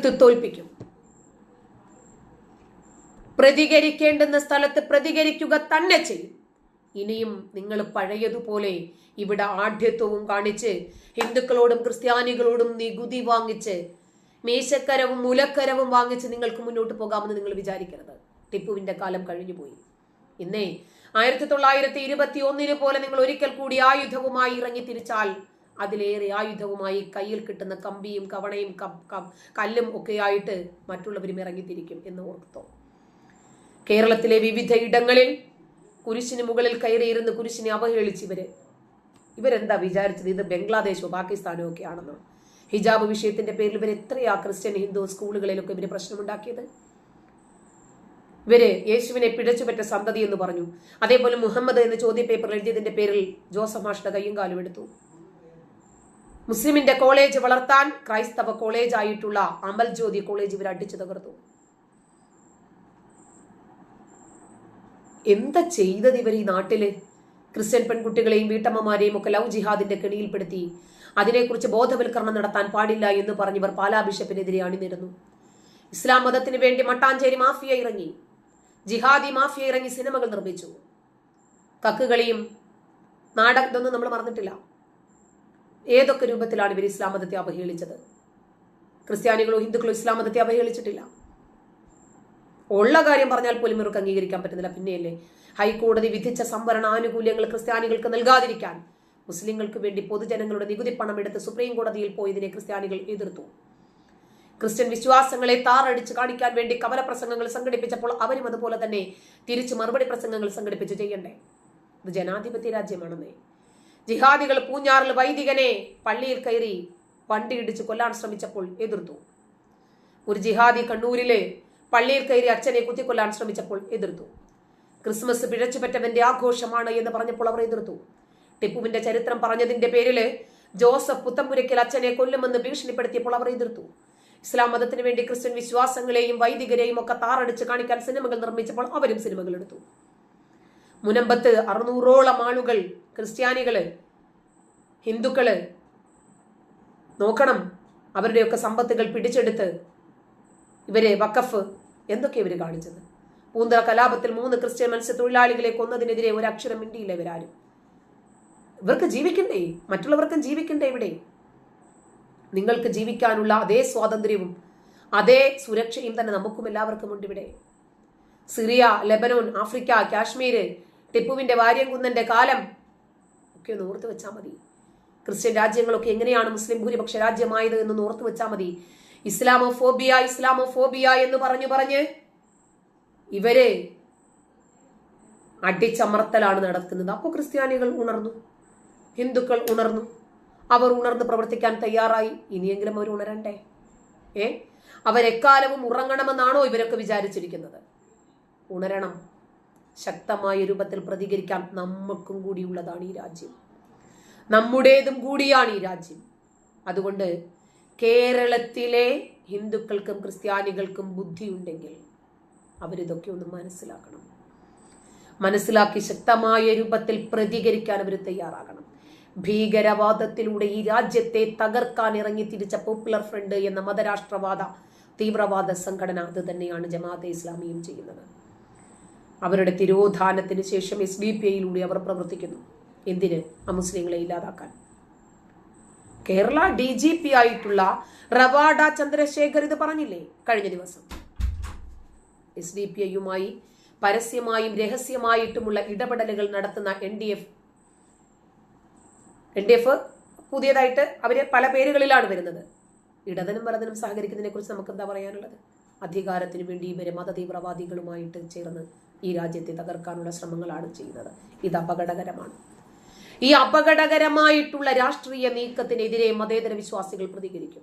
എതിർത്ത് തോൽപ്പിക്കും. പ്രതികരിക്കേണ്ടുന്ന സ്ഥലത്ത് പ്രതികരിക്കുക തന്നെ ചെയ്യും. ഇനിയും നിങ്ങൾ പഴയതുപോലെ ഇവിടെ ആഢ്യത്വവും കാണിച്ച് ഹിന്ദുക്കളോടും ക്രിസ്ത്യാനികളോടും നികുതി വാങ്ങിച്ച് മീശക്കരവും മുലക്കരവും വാങ്ങിച്ച് നിങ്ങൾക്ക് മുന്നോട്ട് പോകാമെന്ന് നിങ്ങൾ വിചാരിക്കരുത്. ടിപ്പുവിന്റെ കാലം കഴിഞ്ഞു പോയി ഇന്നേ ആയിരത്തി തൊള്ളായിരത്തി ഇരുപത്തി ഒന്നിന് പോലെ നിങ്ങൾ ഒരിക്കൽ കൂടി ആയുധവുമായി ഇറങ്ങി തിരിച്ചാൽ അതിലേറെ ആയുധവുമായി കയ്യിൽ കിട്ടുന്ന കമ്പിയും കവണയും കല്ലും ഒക്കെയായിട്ട് മറ്റുള്ളവരും ഇറങ്ങിത്തിരിക്കും എന്ന് ഓർത്തോ കേരളത്തിലെ വിവിധ ഇടങ്ങളിൽ കുരിശിന് മുകളിൽ കയറിയിരുന്ന് കുരിശിനെ അവഹേളിച്ച് ഇവർ. ഇവരെന്താ വിചാരിച്ചത്? ഇത് ബംഗ്ലാദേശോ പാകിസ്ഥാനോ ഒക്കെ ആണെന്നോ? ഹിജാബ് വിഷയത്തിന്റെ പേരിൽ ഇവർ എത്രയാ ക്രിസ്ത്യൻ ഹിന്ദു സ്കൂളുകളിലൊക്കെ ഇവർ പ്രശ്നമുണ്ടാക്കിയത്? ഇവർ യേശുവിനെ പിഴച്ചുപറ്റ സന്തതി എന്ന് പറഞ്ഞു. അതേപോലെ മുഹമ്മദ് എന്ന് ചോദ്യ പേപ്പർ എഴുതിയതിന്റെ പേരിൽ ജോസഫ് മാഷ്ട കയ്യും കാലും എടുത്തു. മുസ്ലിമിന്റെ കോളേജ് വളർത്താൻ ക്രൈസ്തവ കോളേജ് ആയിട്ടുള്ള അമൽ ജ്യോതി കോളേജ് ഇവർ അടിച്ചു തകർത്തു. എന്താ ചെയ്തത് ഇവർ ഈ നാട്ടിൽ? ക്രിസ്ത്യൻ പെൺകുട്ടികളെയും വീട്ടമ്മമാരെയും ഒക്കെ ലവ് ജിഹാദിന്റെ കെണിയിൽപ്പെടുത്തി അതിനെക്കുറിച്ച് ബോധവൽക്കരണം നടത്താൻ പാടില്ല എന്ന് പറഞ്ഞവർ പാലാ ബിഷപ്പിനെതിരെ അണിനിരുന്നു. ഇസ്ലാം മതത്തിന് വേണ്ടി മട്ടാഞ്ചേരി മാഫിയ ഇറങ്ങി. ജിഹാദി മാഫിയ ഇറങ്ങി സിനിമകൾ നിർമ്മിച്ചു. കക്കുകളിയും നാടകം ഇതൊന്നും നമ്മൾ മറന്നിട്ടില്ല. ഏതൊക്കെ രൂപത്തിലാണ് ഇവർ ഇസ്ലാം മതത്തെ അവഹേളിച്ചത്? ക്രിസ്ത്യാനികളോ ഹിന്ദുക്കളോ ഇസ്ലാം മതത്തെ അവഹേളിച്ചിട്ടില്ല. ഉള്ള കാര്യം പറഞ്ഞാൽ പോലും ഇവർക്ക് അംഗീകരിക്കാൻ പറ്റുന്നില്ല. പിന്നെയല്ലേ ഹൈക്കോടതി വിധിച്ച സംവരണ ആനുകൂല്യങ്ങൾ ക്രിസ്ത്യാനികൾക്ക് നൽകാതിരിക്കാൻ മുസ്ലിങ്ങൾക്ക് വേണ്ടി പൊതുജനങ്ങളുടെ നികുതി പണം എടുത്ത് സുപ്രീം കോടതിയിൽ പോയതിനെ ക്രിസ്ത്യാനികൾ എതിർത്തു. ക്രിസ്ത്യൻ വിശ്വാസങ്ങളെ താറടിച്ച് കാണിക്കാൻ വേണ്ടി കവല പ്രസംഗങ്ങൾ സംഘടിപ്പിച്ചപ്പോൾ അവരും അതുപോലെ തന്നെ തിരിച്ച് മറുപടി പ്രസംഗങ്ങൾ സംഘടിപ്പിച്ച് ചെയ്യണ്ടേ? ഇത് ജനാധിപത്യ രാജ്യമാണെന്നേ. ജിഹാദികൾ പൂഞ്ഞാറിൽ വൈദികനെ പള്ളിയിൽ കയറി വണ്ടി ഇടിച്ച് കൊല്ലാൻ ശ്രമിച്ചപ്പോൾ എതിർത്തു. ഒരു ജിഹാദി കണ്ണൂരിലെ പള്ളിയിൽ കയറി അച്ഛനെ കുത്തിക്കൊല്ലാൻ ശ്രമിച്ചപ്പോൾ എതിർത്തു. ക്രിസ്മസ് പിഴച്ചുപറ്റവന്റെ ആഘോഷമാണ് എന്ന് പറഞ്ഞപ്പോൾ അവർ എതിർത്തു. ടിപ്പുവിന്റെ ചരിത്രം പറഞ്ഞതിന്റെ പേരിൽ ജോസഫ് പുത്തമ്പുരയ്ക്കൽ അച്ഛനെ കൊല്ലുമെന്ന് ഭീഷണിപ്പെടുത്തിയപ്പോൾ അവർ എതിർത്തു. ഇസ്ലാം മതത്തിന് വേണ്ടി ക്രിസ്ത്യൻ വിശ്വാസങ്ങളെയും വൈദികരെയും ഒക്കെ താറടിച്ച് കാണിക്കാൻ സിനിമകൾ നിർമ്മിച്ചപ്പോൾ അവരും സിനിമകൾ എടുത്തു മുനമ്പത്ത് അറുന്നൂറോളം ആളുകൾ ക്രിസ്ത്യാനികൾ ഹിന്ദുക്കൾ നോക്കണം അവരുടെയൊക്കെ സമ്പത്തുകൾ പിടിച്ചെടുത്ത് ഇവരെ വക്കഫ് എന്തൊക്കെ ഇവർ കാണിച്ചത്. പൂന്തറ കലാപത്തിൽ മൂന്ന് ക്രിസ്ത്യൻ മത്സ്യത്തൊഴിലാളികളെ കൊന്നതിനെതിരെ ഒരു അക്ഷരം മിണ്ടിയില്ല ഇവരാരും. ഇവർക്ക് ജീവിക്കണ്ടേ? മറ്റുള്ളവർക്കും ജീവിക്കണ്ടേ ഇവിടെ? നിങ്ങൾക്ക് ജീവിക്കാനുള്ള അതേ സ്വാതന്ത്ര്യവും അതേ സുരക്ഷയും തന്നെ നമുക്കും എല്ലാവർക്കും ഉണ്ട് ഇവിടെ. സിറിയ ലെബനോൻ ആഫ്രിക്ക കാശ്മീര് ടിപ്പുവിന്റെ വാര്യംകുന്നന്റെ കാലം. ഒക്കെ ഒന്ന് ഓർത്ത് വെച്ചാൽ മതി. ക്രിസ്ത്യൻ രാജ്യങ്ങളൊക്കെ എങ്ങനെയാണ് മുസ്ലിം ഭൂരിപക്ഷ രാജ്യമായത് എന്ന് ഓർത്ത് വെച്ചാൽ മതി. ഇസ്ലാമോഫോബിയ ഇസ്ലാമോഫോബിയ എന്ന് പറഞ്ഞു പറഞ്ഞ് ഇവരെ അടിച്ചമർത്തലാണ് നടക്കുന്നത്. അപ്പോൾ ക്രിസ്ത്യാനികൾ ഉണർന്നു. ഹിന്ദുക്കൾ ഉണർന്നു. അവർ ഉണർന്ന് പ്രവർത്തിക്കാൻ തയ്യാറായി. ഇനിയെങ്കിലും അവർ ഉണരണ്ടേ? ഏ? അവരെക്കാലവും ഉറങ്ങണമെന്നാണോ ഇവരൊക്കെ വിചാരിച്ചിരിക്കുന്നത്? ഉണരണം. ശക്തമായ രൂപത്തിൽ പ്രതികരിക്കാൻ നമുക്കും കൂടിയുള്ളതാണ് ഈ രാജ്യം. നമ്മുടേതും കൂടിയാണ് ഈ രാജ്യം. അതുകൊണ്ട് കേരളത്തിലെ ഹിന്ദുക്കൾക്കും ക്രിസ്ത്യാനികൾക്കും ബുദ്ധിയുണ്ടെങ്കിൽ അവരിതൊക്കെ ഒന്ന് മനസ്സിലാക്കണം. മനസ്സിലാക്കി ശക്തമായ രൂപത്തിൽ പ്രതികരിക്കാൻ അവർ തയ്യാറാകണം. ഭീകരവാദത്തിലൂടെ ഈ രാജ്യത്തെ തകർക്കാൻ ഇറങ്ങി തിരിച്ച പോപ്പുലർ ഫ്രണ്ട് എന്ന മതരാഷ്ട്രവാദ തീവ്രവാദ സംഘടന അത് തന്നെയാണ് ജമാഅത്തെ ഇസ്ലാമിയും ചെയ്യുന്നത്. അവരുടെ തിരോധാനത്തിന് ശേഷം എസ് ഡി പി ഐയിലൂടെ അവർ പ്രവർത്തിക്കുന്നു. എന്തിന്? അമുസ്ലിങ്ങളെ ഇല്ലാതാക്കാൻ. കേരള ഡി ജി പി ആയിട്ടുള്ള റവാഡ ചന്ദ്രശേഖർ ഇത് പറഞ്ഞില്ലേ? കഴിഞ്ഞ ദിവസം. എസ് ഡി പി ഐയുമായി പരസ്യമായും രഹസ്യമായിട്ടുമുള്ള ഇടപെടലുകൾ നടത്തുന്ന N D F N D F പുതിയതായിട്ട് അവർ പല പേരുകളിലാണ് വരുന്നത്. ഇടതനും വലതനും സഹകരിക്കുന്നതിനെ കുറിച്ച് നമുക്ക് എന്താ പറയാനുള്ളത്? അധികാരത്തിന് വേണ്ടി ഇവരെ മതതീവ്രവാദികളുമായിട്ട് ചേർന്ന് ഈ രാജ്യത്തെ തകർക്കാനുള്ള ശ്രമങ്ങളാണ് ചെയ്യുന്നത്. ഇത് അപകടകരമാണ്. ഈ അപകടകരമായിട്ടുള്ള രാഷ്ട്രീയ നീക്കത്തിനെതിരെ മതേതര വിശ്വാസികൾ പ്രതികരിക്കും.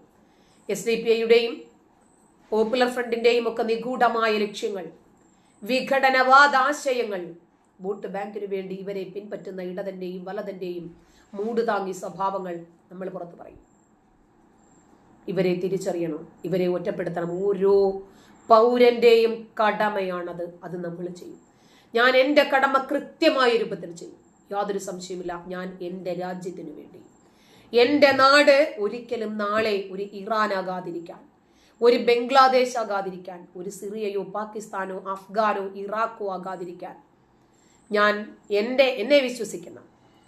എസ് ഡി പി ഐയുടെയും പോപ്പുലർ ഫ്രണ്ടിന്റെയും ഒക്കെ നിഗൂഢമായ ലക്ഷ്യങ്ങൾ വിഘടനവാദാശയങ്ങൾ വോട്ട് ബാങ്കിന് വേണ്ടി ഇവരെ പിൻപറ്റുന്ന ഇടതന്റെയും വലതന്റെയും മൂട് താങ്ങി സ്വഭാവങ്ങൾ നമ്മൾ പുറത്തു പറയും. ഇവരെ തിരിച്ചറിയണം. ഇവരെ ഒറ്റപ്പെടുത്തണം. ഓരോ പൗരന്റെയും കടമയാണത്. അത് നമ്മൾ ചെയ്യും. ഞാൻ എന്റെ കടമ കൃത്യമായ രൂപത്തിൽ ചെയ്യും. യാതൊരു സംശയമില്ല ഞാൻ എന്റെ രാജ്യത്തിനു വേണ്ടി. എന്റെ നാട് ഒരിക്കലും നാളെ ഒരു ഇറാനാകാതിരിക്കാൻ ഒരു ബംഗ്ലാദേശ് ആകാതിരിക്കാൻ ഒരു സിറിയയോ പാകിസ്ഥാനോ അഫ്ഗാനോ ഇറാഖോ ആകാതിരിക്കാൻ ഞാൻ എന്റെ എന്നെ വിശ്വസിക്കുന്ന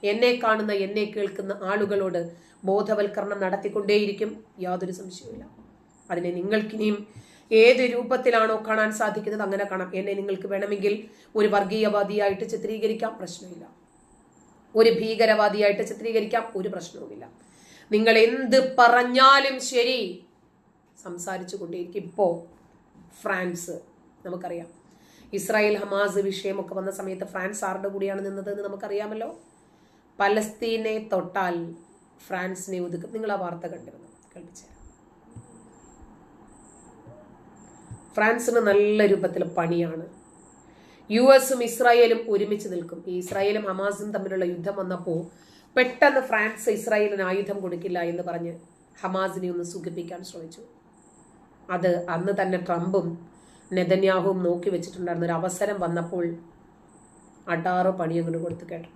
എന്നെ കാണുന്ന എന്നെ കേൾക്കുന്ന ആളുകളോട് ബോധവൽക്കരണം നടത്തിക്കൊണ്ടേയിരിക്കും. യാതൊരു സംശയവുമില്ല. അതിനെ നിങ്ങൾക്കിനിയും ഏത് രൂപത്തിലാണോ കാണാൻ സാധിക്കുന്നത് അങ്ങനെ കാണാം. എന്നെ നിങ്ങൾക്ക് വേണമെങ്കിൽ ഒരു വർഗീയവാദിയായിട്ട് ചിത്രീകരിക്കാം പ്രശ്നമില്ല. ഒരു ഭീകരവാദിയായിട്ട് ചിത്രീകരിക്കാം ഒരു പ്രശ്നവുമില്ല. നിങ്ങൾ എന്ത് പറഞ്ഞാലും ശരി. സംസാരിച്ചു കൊണ്ടേയിരിക്കും. ഇപ്പോൾ ഫ്രാൻസ് നമുക്കറിയാം. ഇസ്രായേൽ ഹമാസ് വിഷയമൊക്കെ വന്ന സമയത്ത് ഫ്രാൻസ് ആരുടെ കൂടിയാണ് നിന്നത് എന്ന് നമുക്കറിയാമല്ലോ? പലസ്തീനെ തൊട്ടാൽ ഫ്രാൻസിനെ ഒതുക്കും. നിങ്ങൾ ആ വാർത്ത കണ്ടിരുന്നു. കേൾപ്പിച്ചുതരാം ഫ്രാൻസിന് നല്ല രൂപത്തിൽ പണിയാണ്. യു എസും ഇസ്രായേലും ഒരുമിച്ച് നിൽക്കും. ഈ ഇസ്രായേലും ഹമാസും തമ്മിലുള്ള യുദ്ധം വന്നപ്പോൾ പെട്ടെന്ന് ഫ്രാൻസ് ഇസ്രായേലിന് ആയുധം കൊടുക്കില്ല എന്ന് പറഞ്ഞ് ഹമാസിനെ ഒന്ന് സുഖിപ്പിക്കാൻ ശ്രമിച്ചു. അത് അന്ന് തന്നെ ട്രംപും നെതന്യാഹുവും നോക്കി വെച്ചിട്ടുണ്ടായിരുന്ന ഒരു അവസരം വന്നപ്പോൾ അടാറ് പണി അങ്ങോട്ട് കൊടുത്തു കേട്ടോ.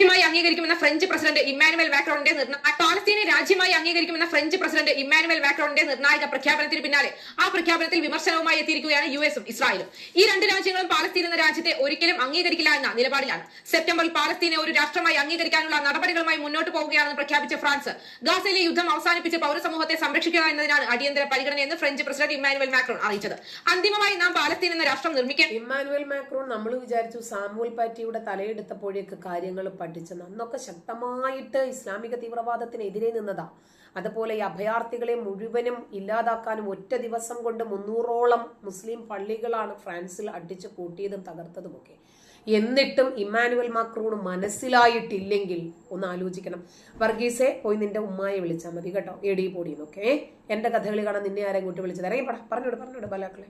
രാജ്യമായി അംഗീകരിക്കുമെന്ന ഫ്രഞ്ച് പ്രസിഡന്റ് ഇമ്മാനുവൽ മാക്രോണിന്റെ പാലസ്തീനെ രാജ്യമായി അംഗീകരിക്കുമെന്ന ഫ്രഞ്ച് പ്രസിഡന്റ് ഇമ്മാനുവൽ മാക്രോണിന്റെ നിർണായക പ്രഖ്യാപനത്തിന് പിന്നാലെ ആ പ്രഖ്യാപനത്തിൽ വിമർശനവുമായി എത്തിയിരിക്കുകയാണ് യു എസും ഇസ്രായേലും. ഈ രണ്ട് രാജ്യങ്ങളും പാലസ്തീൻ എന്ന രാജ്യത്തെ ഒരിക്കലും അംഗീകരിക്കില്ല എന്ന നിലപാടിലാണ്. സെപ്റ്റംബറിൽ പാലസ്തീനെ ഒരു രാഷ്ട്രമായി അംഗീകരിക്കാനുള്ള നടപടികളുമായി മുന്നോട്ട് പോവുകയാണെന്ന് പ്രഖ്യാപിച്ച ഫ്രാൻസ് ഗാസയിലെ യുദ്ധം അവസാനിപ്പിച്ച് പൗരസമൂഹത്തെ സംരക്ഷിക്കുക എന്നതിനാണ് അടിയന്തര പരിഗണനയെന്ന് ഫ്രഞ്ച് പ്രസിഡന്റ് ഇമ്മാനുവൽ മാക്രോൺ അറിയിച്ചത്. അന്തിമമായി നാം പാലസ്തീൻ എന്ന രാഷ്ട്രം നിർമ്മിക്കാൻ ഇമ്മാനുവൽ മാക്രോൺ നമ്മൾ വിചാരിച്ചു സാമുവൽ പാറ്റിയുടെ തലയെടുത്തപ്പോഴേക്ക് കാര്യങ്ങൾ പഠിച്ചെന്ന് അന്നൊക്കെ ശക്തമായിട്ട് ഇസ്ലാമിക തീവ്രവാദത്തിനെതിരെ നിന്നതാ. അതുപോലെ ഈ അഭയാർത്ഥികളെ മുഴുവനും ഇല്ലാതാക്കാനും ഒറ്റ ദിവസം കൊണ്ട് മുന്നൂറോളം മുസ്ലിം പള്ളികളാണ് ഫ്രാൻസിൽ അടിച്ചു കൂട്ടിയതും തകർത്തതുമൊക്കെ. എന്നിട്ടും ഇമ്മാനുവൽ മാക്രോൺ മനസ്സിലായിട്ടില്ലെങ്കിൽ ഒന്ന് ആലോചിക്കണം. വർഗീസെ പോയി നിന്റെ ഉമ്മായെ വിളിച്ചാൽ മതി കേട്ടോ. എടി പൊടിയെന്നൊക്കെ എന്റെ കഥകളി കാണാൻ നിന്നെ ആരെയും കൂട്ടി വിളിച്ചത്? ഇറങ്ങി പറഞ്ഞോട് പറഞ്ഞോട് ബലാക്കളെ.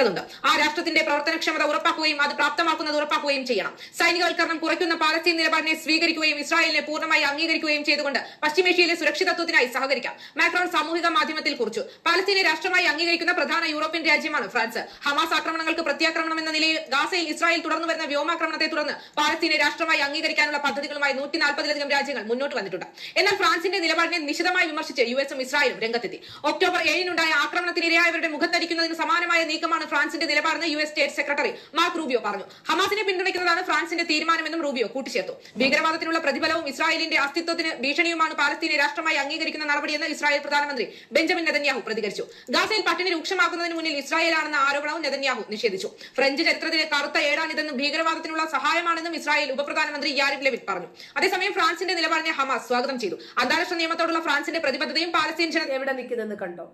ണ്ട് ആ രാഷ്ട്രത്തിന്റെ പ്രവർത്തനക്ഷമത ഉറപ്പാക്കുകയും അത് പ്രാപ്തമാക്കുന്നത് ഉറപ്പാക്കുകയും ചെയ്യണം. സൈനികവൽക്കരണം കുറയ്ക്കുന്ന പാലസ്തീൻ നിലപാടിനെ സ്വീകരിക്കുകയും ഇസ്രായേലിനെ പൂർണമായി അംഗീകരിക്കുകയും ചെയ്തുകൊണ്ട് പശ്ചിമേഷ്യയിലെ സുരക്ഷിതത്വത്തിനായി സഹകരിക്കാം. മാക്രോൺ സാമൂഹിക മാധ്യമത്തിൽ കുറിച്ചു. പാലസ്തീനെ രാഷ്ട്രമായി അംഗീകരിക്കുന്ന പ്രധാന യൂറോപ്യൻ രാജ്യമാണ് ഫ്രാൻസ്. ഹമാസ് ആക്രമണങ്ങൾക്ക് പ്രത്യാക്രമണം എന്ന നിലയിൽ ഗാസയിൽ ഇസ്രായേൽ തുടർന്നു വരുന്ന വ്യോമാക്രമണത്തെ തുടർന്ന് പാലസ്തീനെ രാഷ്ട്രമായി അംഗീകരിക്കാനുള്ള പദ്ധതികളുമായി നൂറ്റി നാൽപ്പതിലധികം രാജ്യങ്ങൾ മുന്നോട്ട് വന്നിട്ടുണ്ട്. എന്നാൽ ഫ്രാൻസിന്റെ നിലപാടിനെ നിശിതമായി വിമർശിച്ച് യു എസും ഇസ്രായേലും രംഗത്തെത്തി. ഒക്ടോബർ ഏഴിനുണ്ടായ ആക്രമണത്തിനിരയായവരുടെ മുഖത്തടിക്കുന്നതിന് സമാനമായ നീക്കമാണ് ഫ്രാൻസിന്റെ നിലപാടെന്ന് U S state secretary Mark Rubio പറഞ്ഞു. ഹമാസിനെ പിന്തുണയ്ക്കുന്നതാണ് ഫ്രാൻസിന്റെ തീരുമാനമെന്നും റൂബിയോ കൂട്ടിച്ചേർത്തു. ഭീകരവാദത്തിനുള്ള പ്രതിഫലവും ഇസ്രായേലിന്റെ അസ്തിത്വത്തിന് ഭീഷണിയുമാണ് പാലസ്തീനെ രാഷ്ട്രമായി അംഗീകരിക്കുന്ന നടപടിയെന്ന് ഇസ്രായേൽ പ്രധാനമന്ത്രി ബെഞ്ചമിൻ നെതന്യാഹു പ്രതികരിച്ചു. ഗാസയിൽ പട്ടിണി രൂക്ഷമാക്കുന്നതിന് മുന്നിൽ ഇസ്രായേലാണെന്ന ആരോപണവും നെതന്യാഹു നിഷേധിച്ചു. ഫ്രഞ്ച് ചരിത്രത്തിലെ കറുത്ത ഏടാണിതെന്നും ഭീകരവാദത്തിനുള്ള സഹായമാണെന്നും ഇസ്രായേൽ ഉപപ്രധാനമന്ത്രി യാരിഫ് ലെവിറ്റ് പറഞ്ഞു. അതേസമയം ഫ്രാൻസിന്റെ നിലപാടിനെ ഹമാസ് സ്വാഗതം ചെയ്തു. അന്താരാഷ്ട്ര നിയമത്തോടുള്ള ഫ്രാൻസിന്റെ പ്രതിബദ്ധതയും പാലസ്തീൻ ജനത എവിടെ നിൽക്കുന്നെന്ന് കണ്ടോ?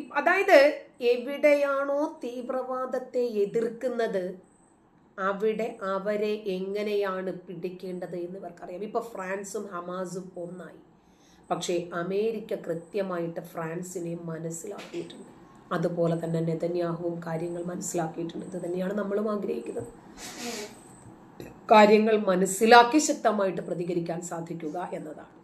അതായത് എവിടെയാണോ തീവ്രവാദത്തെ എതിർക്കുന്നത് അവിടെ അവരെ എങ്ങനെയാണ് പിടിക്കേണ്ടത് എന്ന് ഇവർക്കറിയാം. ഇപ്പൊ ഫ്രാൻസും ഹമാസും ഒന്നായി. പക്ഷേ അമേരിക്ക കൃത്യമായിട്ട് ഫ്രാൻസിനെ മനസ്സിലാക്കിയിട്ടുണ്ട്. അതുപോലെ തന്നെ നെതന്യാഹുവും കാര്യങ്ങൾ മനസ്സിലാക്കിയിട്ടുണ്ട്. ഇത് തന്നെയാണ് നമ്മളും ആഗ്രഹിക്കുന്നത്. കാര്യങ്ങൾ മനസ്സിലാക്കി ശക്തമായിട്ട് പ്രതികരിക്കാൻ സാധിക്കുക എന്നതാണ്.